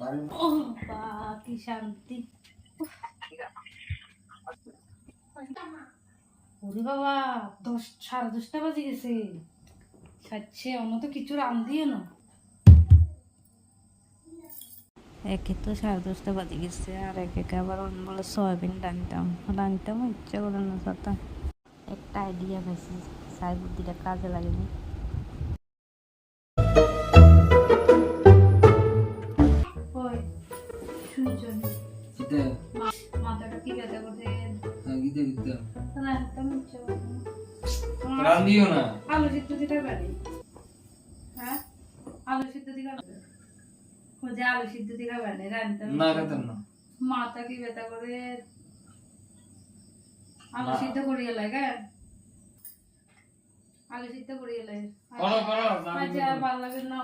বাড়ির ও বা কি শান্তি। ওরে বাবা দশ সাড়ে দশটা বাজে গেছে। সাচ্ছে অন্য তো কিছু রান দিয়ে না। একে তো সাড়ে দশটা বাজে গেছে আর একে একে আবার অন্য বলে সয়াবিন রানতাম রানতাম ইচ্ছা করে না সাথে। একটা আইডিয়া পাইছি সাই বুদ্ধিটা কাজে লাগেনি। মাথাটা কি ব্যথা হ্যাঁ না দিও না। আলু সিদ্ধ দিতে পারি হ্যাঁ? আলু সিদ্ধ দিতে পারি ও আলু সিদ্ধ দিতে পারি রান্তাম না খেতাম না। মাথা কি ব্যথা করে? আলু। সিদ্ধ করিয়ে লাগে আলু সিদ্ধ করিয়ে লাগে করো করো আচ্ছা আর ভালো লাগে না।